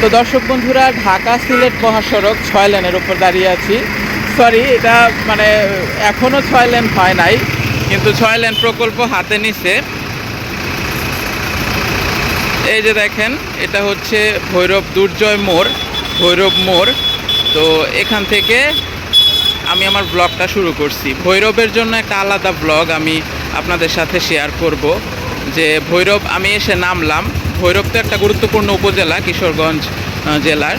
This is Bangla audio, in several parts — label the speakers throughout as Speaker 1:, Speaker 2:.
Speaker 1: তো দর্শক বন্ধুরা, ঢাকা সিলেট মহাসড়ক ছয় লেনের উপর দাঁড়িয়ে আছি। সরি এটা মানে এখনও ছয় লেন হয় নাই, কিন্তু ছয় লেন প্রকল্প হাতে নিছে। এই যে দেখেন, এটা হচ্ছে ভৈরব দুর্জয় মোড়, ভৈরব মোড়। তো এখান থেকে আমি আমার ব্লগটা শুরু করছি। ভৈরবের জন্য একটা আলাদা ব্লগ আমি আপনাদের সাথে শেয়ার করব, যে ভৈরব আমি এসে নামলাম। ভৈরব তো একটা গুরুত্বপূর্ণ উপজেলা কিশোরগঞ্জ জেলার।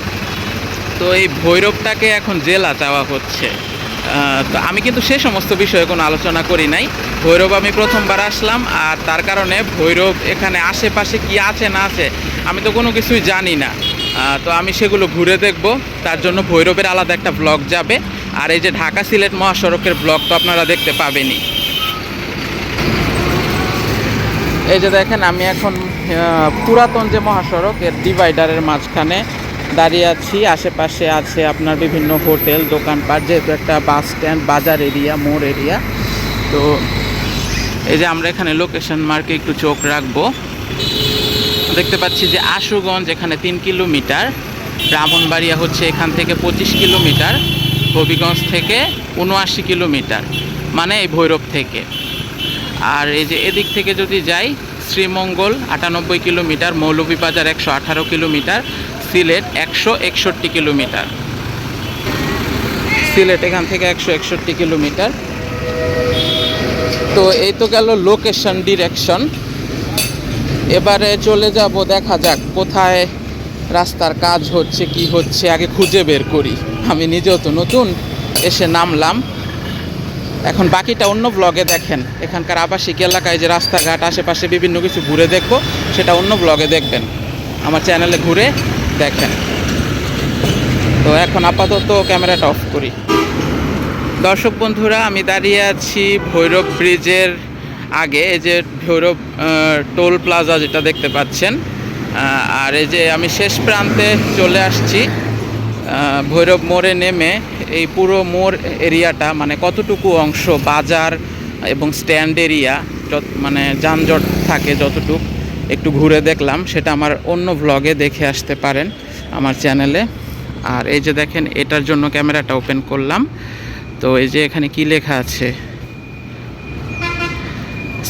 Speaker 1: তো এই ভৈরবটাকে এখন জেলা চাওয়া হচ্ছে। তো আমি কিন্তু সে সমস্ত বিষয়ে কোনো আলোচনা করি নাই। ভৈরব আমি প্রথমবার আসলাম আর তার কারণে ভৈরব এখানে আশেপাশে কি আছে না আছে আমি তো কোনো কিছুই জানি না। তো আমি সেগুলো ঘুরে দেখব। তার জন্য ভৈরবের আলাদা একটা ব্লগ যাবে। আর এই যে ঢাকা সিলেট মহাসড়কের ব্লগ তো আপনারা দেখতে পাবেনই। এই যে দেখেন, আমি এখন পুরাতন যে মহাসড়ক, এর ডিভাইডারের মাঝখানে দাঁড়িয়ে আছি। আশেপাশে আছে আপনার বিভিন্ন হোটেল, দোকানপাট, যেহেতু একটা বাস স্ট্যান্ড, বাজার এরিয়া, মোড় এরিয়া। তো এই যে আমরা এখানে লোকেশন মার্কে একটু চোখ রাখব। দেখতে পাচ্ছি যে আশুগঞ্জ এখানে তিন কিলোমিটার, ব্রাহ্মণবাড়িয়া হচ্ছে এখান থেকে পঁচিশ কিলোমিটার, হবিগঞ্জ থেকে উনআশি কিলোমিটার মানে এই ভৈরব থেকে। আর এই যে এদিক থেকে যদি যাই শ্রীমঙ্গল, আটানব্বই কিলোমিটার, মৌলভীবাজার একশো আঠারো কিলোমিটার, সিলেট একশো একষট্টি কিলোমিটার। সিলেট এখান থেকে একশো একষট্টি কিলোমিটার। তো এই তো গেল লোকেশন ডিরেকশন এবারে চলে যাব, দেখা যাক কোথায় রাস্তার কাজ হচ্ছে, কি হচ্ছে, আগে খুঁজে বের করি। আমি নিজেও তো নতুন, এসে নামলাম। এখন বাকিটা অন্য ব্লগে দেখেন। এখানকার আবাসিক এলাকায় যে রাস্তাঘাট, আশেপাশে বিভিন্ন কিছু ঘুরে দেখব, সেটা অন্য ব্লগে দেখবেন। আমার চ্যানেলে ঘুরে দেখেন। তো এখন আপাতত ক্যামেরাটা অফ করি। দর্শক বন্ধুরা, আমি দাঁড়িয়ে আছি ভৈরব ব্রিজের আগে। এই যে ভৈরব টোল প্লাজা যেটা দেখতে পাচ্ছেন আর এই যে আমি শেষ প্রান্তে চলে আসছি। ভৈরব মোড়ে নেমে এই পুরো মোড় এরিয়াটা মানে কতটুকু অংশ বাজার এবং স্ট্যান্ড এরিয়া, যত মানে যানজট থাকে যতটুক, একটু ঘুরে দেখলাম। সেটা আমার অন্য ভ্লগে দেখে আসতে পারেন আমার চ্যানেলে আর এই যে দেখেন, এটার জন্য ক্যামেরাটা ওপেন করলাম। তো এই যে এখানে কি লেখা আছে?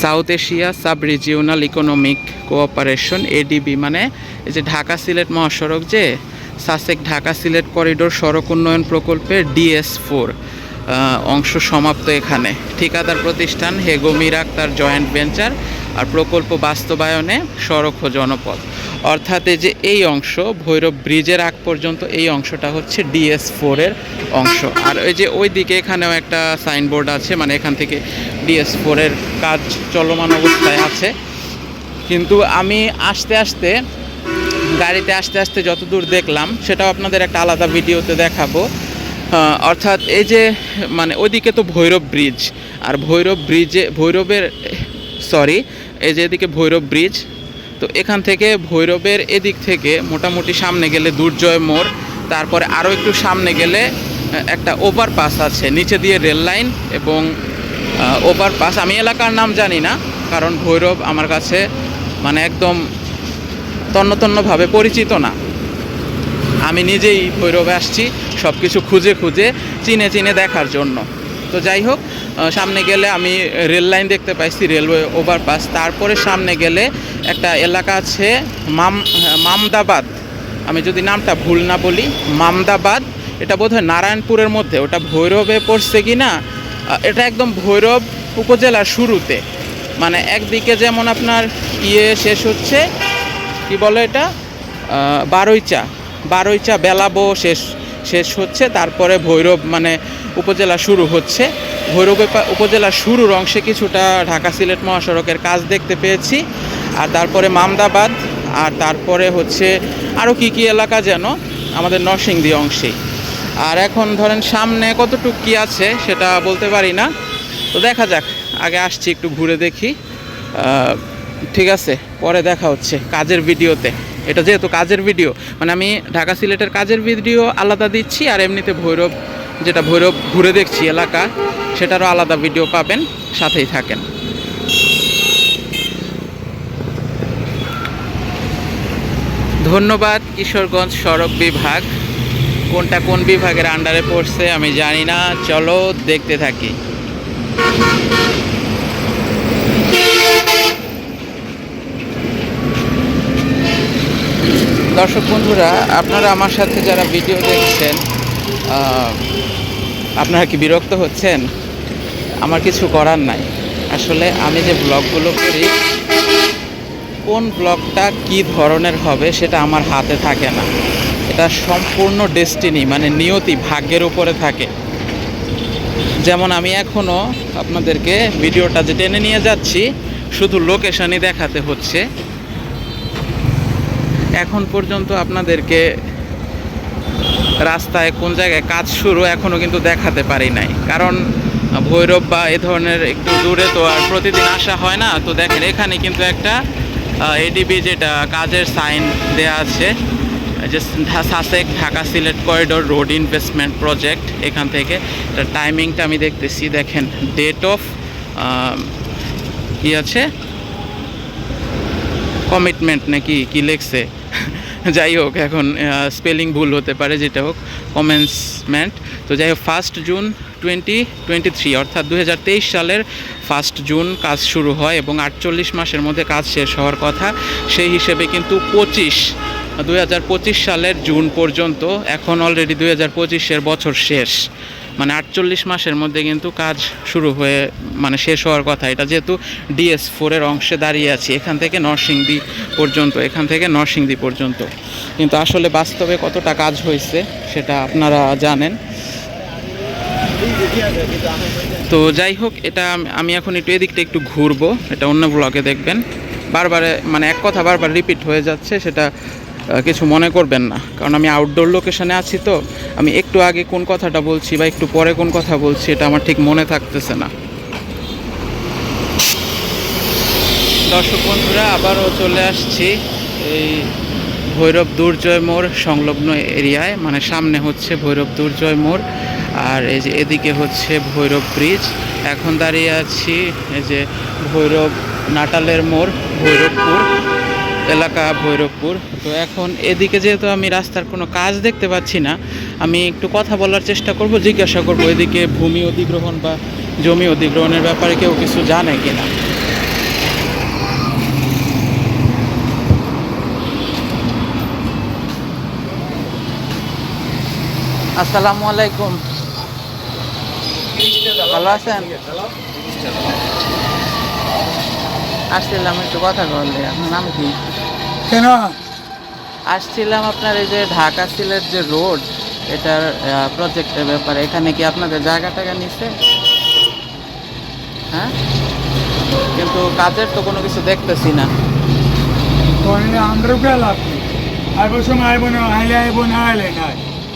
Speaker 1: South Asia sub regional economic cooperation, ADB মানে এই যে ঢাকা সিলেট মহাসড়ক যে সাসেক ঢাকা সিলেট করিডোর সড়ক উন্নয়ন প্রকল্পের ডিএস ফোর অংশ সমাপ্ত এখানে। ঠিকাদার প্রতিষ্ঠান হেগোমির তার জয়েন্ট ভেঞ্চার আর প্রকল্প বাস্তবায়নে সড়ক ও জনপদ অর্থাৎ এই যে এই অংশ, ভৈরব ব্রিজের আগ পর্যন্ত এই অংশটা হচ্ছে ডিএস ফোরের অংশ। আর ওই যে ওই দিকে এখানেও একটা সাইনবোর্ড আছে মানে এখান থেকে ডিএস ফোরের কাজ চলমান অবস্থায় আছে। কিন্তু আমি আস্তে আস্তে গাড়িতে আস্তে আস্তে যতদূর দেখলাম, সেটাও আপনাদের একটা আলাদা ভিডিওতে দেখাবো। অর্থাৎ এই যে মানে ওইদিকে তো ভৈরব ব্রিজ, আর ভৈরব ব্রিজে, ভৈরবের সরি এই যে এদিকে ভৈরব ব্রিজ, তো এখান থেকে ভৈরবের এদিক থেকে মোটামুটি সামনে গেলে দুর্জয় মোড়, তারপরে আরও একটু সামনে গেলে একটা ওভারপাস আছে, নিচে দিয়ে রেল লাইন এবং ওভারপাস। আমি এলাকার নাম জানি না, কারণ ভৈরব আমার কাছে মানে একদম তন্ন তন্নভাবে পরিচিত না। আমি নিজেই ভৈরবে আসছি সব কিছু খুঁজে খুঁজে, চিনে চিনে দেখার জন্য। তো যাই হোক সামনে গেলে আমি রেল লাইন দেখতে পাইছি, রেলওয়ে ওভারপাস। তারপরে সামনে গেলে একটা এলাকা আছে, মাম মামদাবাদ। আমি যদি নামটা ভুল না বলি, মামদাবাদ। এটা বোধহয় নারায়ণপুরের মধ্যে। ওটা ভৈরবে পড়ছে কি না? এটা একদম ভৈরব উপজেলার শুরুতে। মানে একদিকে যেমন আপনার ইয়ে শেষ হচ্ছে কি বলে এটা? আহ, বারৈচা বারৈচা বেলাবো শেষ শেষ হচ্ছে। তারপরে ভৈরব মানে উপজেলা শুরু হচ্ছে। ভৈরব উপজেলার শুরুর অংশে কিছুটা ঢাকা সিলেট মহাসড়কের কাজ দেখতে পেয়েছি। আর তারপরে মামদাবাদ আর তারপরে হচ্ছে আরও কি কি এলাকা যেন আমাদের নরসিংদী অংশে। আর এখন ধরেন সামনে কতটুক কি আছে সেটা বলতে পারি না। তো দেখা যাক আগে আসছি একটু ঘুরে দেখি। ঠিক আছে, পরে দেখা হচ্ছে কাজের ভিডিওতে। এটা যেহেতু কাজের ভিডিও মানে আমি ঢাকা সিলেটের কাজের ভিডিও আলাদা দিচ্ছি আর এমনিতে ভৈরব, যেটা ভৈরব ঘুরে দেখছি এলাকা, সেটারও আলাদা ভিডিও পাবেন, সাথেই থাকেন। ধন্যবাদ, কিশোরগঞ্জ সড়ক বিভাগ। কোনটা কোন বিভাগের আন্ডারে পড়ছে আমি জানি না, চলো দেখতে থাকি। দর্শক বন্ধুরা, আপনারা আমার সাথে যারা ভিডিও দেখছেন আপনারা কি বিরক্ত হচ্ছেন? আমার কিছু করার নাই। আসলে আমি যে ব্লগগুলো করি, কোন ব্লগটা কি ধরনের হবে সেটা আমার হাতে থাকে না। এটা সম্পূর্ণ ডেস্টিনি মানে নিয়তি, ভাগ্যের উপরে থাকে। যেমন আমি এখনও আপনাদেরকে ভিডিওটা যে টেনে নিয়ে যাচ্ছি, শুধু লোকেশনই দেখাতে হচ্ছে। এখন পর্যন্ত আপনাদেরকে রাস্তায় কোন জায়গায় কাজ শুরু এখনও কিন্তু দেখাতে পারি নাই। কারণ ভৈরব বা এ ধরনের একটু দূরে তো আর প্রতিদিন আসা হয় না। তো দেখেন, এখানে কিন্তু একটা এডিবি যেটা কাজের সাইন দেয়া আছে, যে SASEC Dhaka Sylhet corridor road investment project, এখান থেকে। এটার টাইমিংটা আমি দেখতেছি, দেখেন ডেট অফ কি আছে? কমিটমেন্ট নাকি কি লেখছে? যাই হোক, এখন স্পেলিং ভুল হতে পারে, যেটা হোক কমেন্সমেন্ট তো যাই হোক first June twenty twenty three অর্থাৎ দু হাজার তেইশ সালের ফার্স্ট জুন কাজ শুরু হয় এবং আটচল্লিশ মাসের মধ্যে কাজ শেষ হওয়ার কথা। সেই হিসেবে কিন্তু পঁচিশ দুই সালের জুন পর্যন্ত, এখন অলরেডি দুই হাজার পঁচিশের বছর শেষ। মানে আটচল্লিশ মাসের মধ্যে কিন্তু কাজ শুরু হয়ে মানে শেষ হওয়ার কথা। এটা যেহেতু ডিএস ফোরের অংশে দাঁড়িয়ে আছি, এখান থেকে নরসিংদী পর্যন্ত, এখান থেকে নরসিংদী পর্যন্ত। কিন্তু আসলে বাস্তবে কতটা কাজ হয়েছে সেটা আপনারা জানেন। তো যাই হোক, এটা আমি এখন একটু এদিকটা একটু ঘুরবো, এটা অন্য ব্লগে দেখবেন। বারবার মানে এক কথা বারবার রিপিট হয়ে যাচ্ছে, সেটা কিছু মনে করবেন না। কারণ আমি আউটডোর লোকেশনে আছি তো, আমি একটু আগে কোন কথাটা বলছি বা একটু পরে কোন কথা বলছি এটা আমার ঠিক মনে থাকতেছে না। দর্শক বন্ধুরা, আবারও চলে আসছি এই ভৈরব দুর্জয় মোড় সংলগ্ন এরিয়ায়। মানে সামনে হচ্ছে ভৈরব দুর্জয় মোড়, আর এই যে এদিকে হচ্ছে ভৈরব ব্রিজ। এখন দাঁড়িয়ে আছি এই যে ভৈরব নাটালের মোড়, ভৈরবপুর। এলাকা ভৈরবপুর। তো এখন এদিকে যেহেতু আমি রাস্তার কোনো কাজ দেখতে পাচ্ছি না, আমি একটু কথা বলার চেষ্টা করব, জিজ্ঞাসা করব এদিকে ভূমি অধিগ্রহণ বা জমি অধিগ্রহণের ব্যাপারে কেউ কিছু জানে কিনা। আসসালামু আলাইকুম। ভালো আছেন? আসছিলাম একটু কথা বললে আপনার নাম কি?
Speaker 2: কেন?
Speaker 1: আসছিলাম আপনার এই যে ঢাকা সিলেট যে রোড এটার প্রজেক্টের ব্যাপারে। এখানে কি আপনাদের জায়গা টাকা নিচ্ছে হ্যাঁ? কিন্তু কাজের তো কোনো কিছু দেখতেছি না।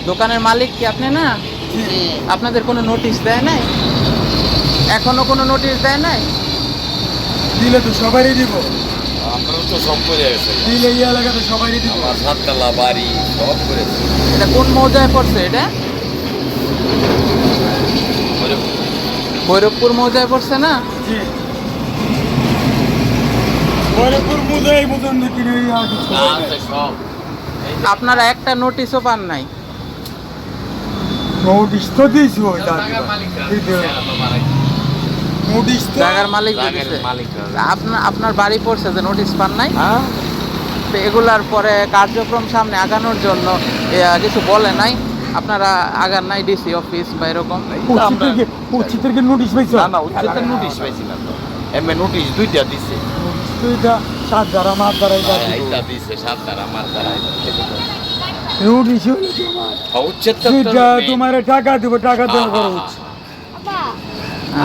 Speaker 1: দোকানের মালিক কি আপনি না? আপনাদের কোনো নোটিশ দেয় নাই? এখনও কোনো নোটিশ দেয় নাই?
Speaker 2: দিলে তো সবারই দিব।
Speaker 3: আমরাও তো সব করে গেছে
Speaker 2: দিলে এই এলাকাতে সবারই দিব।
Speaker 3: আমার সাততলা বাড়ি সব করেছে
Speaker 1: এটা কোন মৌজায় পড়ছে এটা? ভৈরবপুর মৌজায় পড়ছে না?
Speaker 2: জি। বরপুর মুদে এই মতন দেখি নেই আর কিছু
Speaker 3: না আছে সব।
Speaker 1: আপনারা একটা নোটিশও পান নাই?
Speaker 2: নোটিশ তো দিয়েছি ওই
Speaker 3: মালিক।
Speaker 2: নোটিশ তো।
Speaker 1: জায়গার মালিক
Speaker 3: মালিক
Speaker 1: আপনার আপনার বাড়ি পড়ছে যে নোটিশ পান নাই?
Speaker 3: হ্যাঁ।
Speaker 1: তো এগুলার পরে কার্যক্রম সামনে আগানোর জন্য কিছু বলে নাই। আপনারা আগান নাই ডিসি অফিস বা এরকম।
Speaker 2: উচিতের উচিতের কি নোটিশ পাইছো?
Speaker 3: না না উচ্চতার নোটিশ পাইছিলাম তো। এমএ নোটিশ দুইটা দিছে।
Speaker 2: এটা সাত দ্বারা মার দ্বারা এটা
Speaker 3: হ্যাঁ, দিছে। সাত দ্বারা আমার দ্বারা
Speaker 2: নোটিশ হলো তোমার। যেটা তোমার টাকা দিব টাকা দেওয়া
Speaker 3: হ্যাঁ,
Speaker 2: খরচ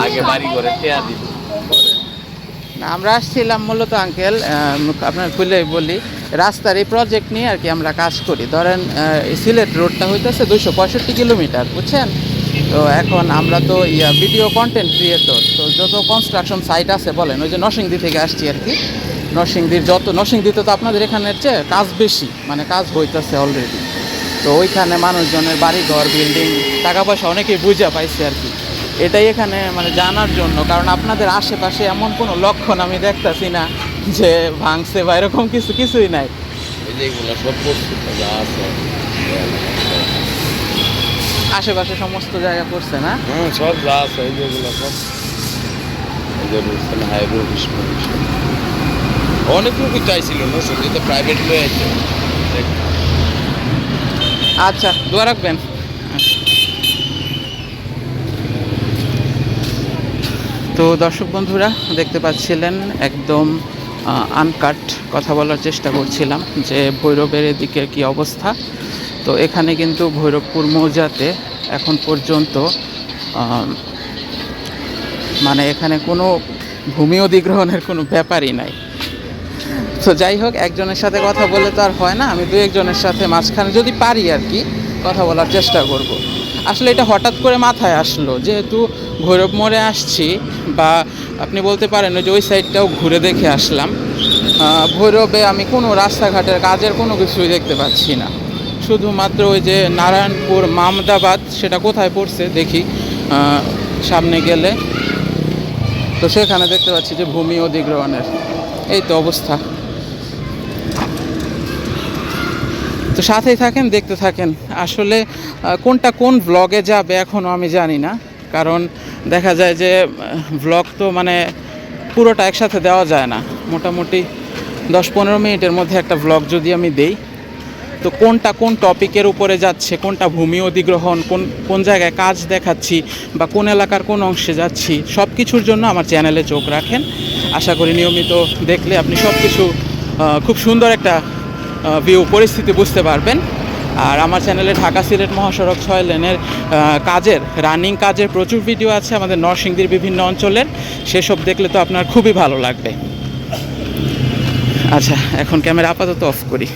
Speaker 3: আগে বাড়ি করে টেয়া দিব।
Speaker 1: আমরা আসছিলাম মূলত আঙ্কেল আপনার খুলে বলি রাস্তার এই প্রজেক্ট নিয়ে আর কি আমরা কাজ করি। ধরেন এই সিলেট রোডটা হইতেছে দুইশো পঁয়ষট্টি কিলোমিটার বুঝছেন? তো এখন আমরা তো ইয়া ভিডিও কন্টেন্ট ক্রিয়েটর তো যত কনস্ট্রাকশন সাইট আছে বলেন ওই যে নরসিংদী থেকে আসছি আর কি। নরসিংদীর যত নরসিংদীতে তো আপনাদের এখানের চেয়ে কাজ বেশি মানে কাজ হইতেছে অলরেডি তো ওইখানে মানুষজনের বাড়ি ঘর বিল্ডিং টাকা পয়সা অনেকেই বুঝা পাইছে আর কি। এটাই এখানে মানে জানার জন্য কারণ আপনাদের আশেপাশে এমন কোনো লক্ষণ আমি দেখতাছি না যে ভাঙছে বা এরকম কিছু কিছুই নাই। আশেপাশে সমস্ত জায়গা পড়ছে না?
Speaker 3: হ্যাঁ সব যা আছে এই যে সব। অনেক লোকই চাইছিল না সঙ্গে প্রাইভেট লয়ে আছে
Speaker 1: আচ্ছা দোয়া রাখবেন। তো দর্শক বন্ধুরা, দেখতে পাচ্ছিলেন একদম আনকাট কথা বলার চেষ্টা করছিলাম যে ভৈরবের এদিকের কি অবস্থা তো এখানে কিন্তু ভৈরবপুর মৌজাতে এখন পর্যন্ত মানে এখানে কোনো ভূমি অধিগ্রহণের কোনো ব্যাপারই নাই তো যাই হোক, একজনের সাথে কথা বলে তো আর হয় না, আমি দু একজনের সাথে মাঝখানে যদি পারি আর কি, কথা বলার চেষ্টা করব। আসলে এটা হঠাৎ করে মাথায় আসলো, যেহেতু ভৈরব মোড়ে আসছি বা আপনি বলতে পারেন যে ওই সাইডটাও ঘুরে দেখে আসলাম। ভৈরবে আমি কোনো রাস্তাঘাটের কাজের কোনো কিছুই দেখতে পাচ্ছি না। শুধুমাত্র ওই যে নারায়ণপুর মামদাবাদ সেটা কোথায় পড়ছে দেখি সামনে গেলে। তো সেখানে দেখতে পাচ্ছি যে ভূমি অধিগ্রহণের এই তো অবস্থা। তো সাথেই থাকেন, দেখতে থাকেন। আসলে কোনটা কোন ব্লগে যাবে এখনও আমি জানি না। কারণ দেখা যায় যে ব্লগ তো মানে পুরোটা একসাথে দেওয়া যায় না। মোটামুটি দশ পনেরো মিনিটের মধ্যে একটা ব্লগ যদি আমি দেই, তো কোনটা কোন টপিকের উপরে যাচ্ছে, কোনটা ভূমি অধিগ্রহণ, কোন কোন জায়গায় কাজ দেখাচ্ছি বা কোন এলাকার কোন অংশে যাচ্ছি সব কিছুর জন্য আমার চ্যানেলে চোখ রাখেন। আশা করি নিয়মিত দেখলে আপনি সব কিছু খুব সুন্দর একটা ভিউ পরিস্থিতি বুঝতে পারবেন। আর আমার চ্যানেলে ঢাকা সিলেট মহাসড়ক ছয় লেনের কাজের রানিং কাজের প্রচুর ভিডিও আছে আমাদের নরসিংদীর বিভিন্ন অঞ্চলের। সেসব দেখলে তো আপনার খুবই ভালো লাগবে। আচ্ছা এখন ক্যামেরা আপাতত অফ করি।